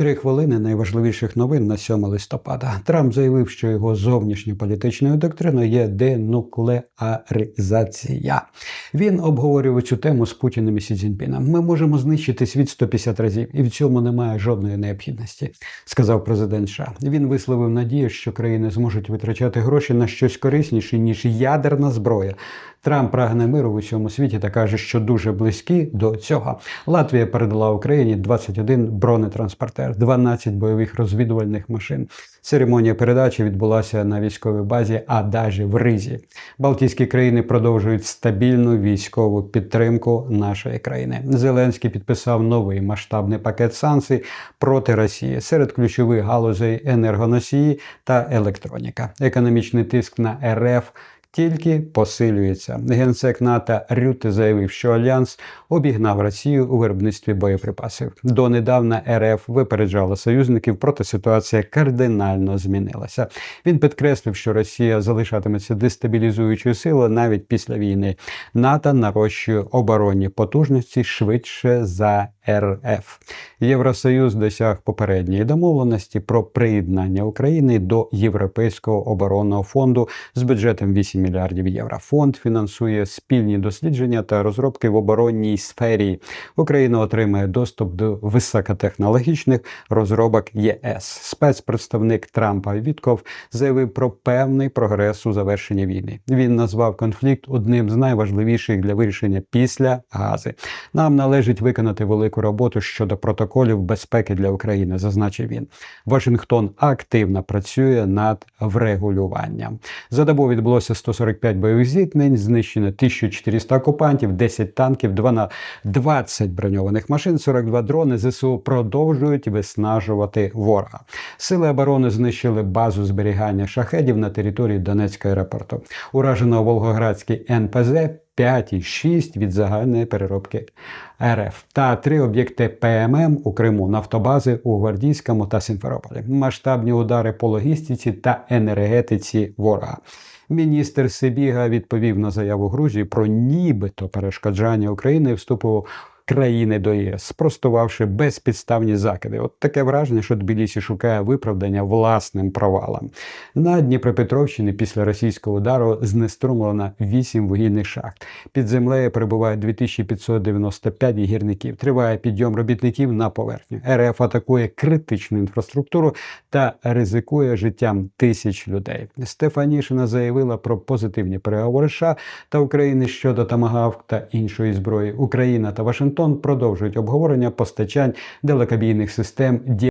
Три хвилини найважливіших новин на 7 листопада. Трамп заявив, що його зовнішньополітичною доктриною є денуклеаризація. Він обговорював цю тему з Путіним і Сі Цзіньпіном. Ми можемо знищити світ 150 разів, і в цьому немає жодної необхідності, сказав президент США. Він висловив надію, що країни зможуть витрачати гроші на щось корисніше ніж ядерна зброя. Трамп прагне миру в усьому світі та каже, що дуже близькі до цього. Латвія передала Україні 21 бронетранспортер, 12 бойових розвідувальних машин. Церемонія передачі відбулася на військовій базі Адажі в Ризі. Балтійські країни продовжують стабільну військову підтримку нашої країни. Зеленський підписав новий масштабний пакет санкцій проти Росії серед ключових галузей енергоносії та електроніка. Економічний тиск на РФ тільки посилюється. Генсек НАТО Рюте заявив, що альянс обігнав Росію у виробництві боєприпасів. Донедавна РФ випереджала союзників, проте ситуація кардинально змінилася. Він підкреслив, що Росія залишатиметься дестабілізуючою силою навіть після війни. НАТО нарощує оборонні потужності швидше за РФ. Євросоюз досяг попередньої домовленості про приєднання України до Європейського оборонного фонду з бюджетом 8 мільярдів євро. Фонд фінансує спільні дослідження та розробки в оборонній сфері. Україна отримає доступ до високотехнологічних розробок ЄС. Спецпредставник Трампа Вітков заявив про певний прогрес у завершенні війни. Він назвав конфлікт одним з найважливіших для вирішення після Гази. Нам належить виконати велику роботу щодо протоколів безпеки для України, зазначив він. Вашингтон активно працює над врегулюванням. За добу відбулося 145 бойових зіткнень, знищено 1400 окупантів, 10 танків, 12 20 броньованих машин, 42 дрони. ЗСУ продовжують виснажувати ворога. Сили оборони знищили базу зберігання шахедів на території Донецького аеропорту. Уражено Волгоградський НПЗ. 5 і 6 від загальної переробки РФ та три об'єкти ПММ у Криму, нафтобази у Гвардійському та Сімферополі, масштабні удари по логістиці та енергетиці ворога. Міністр Сибіга відповів на заяву Грузії про нібито перешкоджання України вступу країни до ЄС, спростувавши безпідставні закиди. От таке враження, що Тбілісі шукає виправдання власним провалам. На Дніпропетровщині після російського удару знеструмлено 8 вугільних шахт. Під землею перебуває 2595 гірників. Триває підйом робітників на поверхню. РФ атакує критичну інфраструктуру та ризикує життям тисяч людей. Стефанішина заявила про позитивні переговори США та України щодо Тамагавк та іншої зброї. Україна та Вашингтон продовжують обговорення постачань далекобійних систем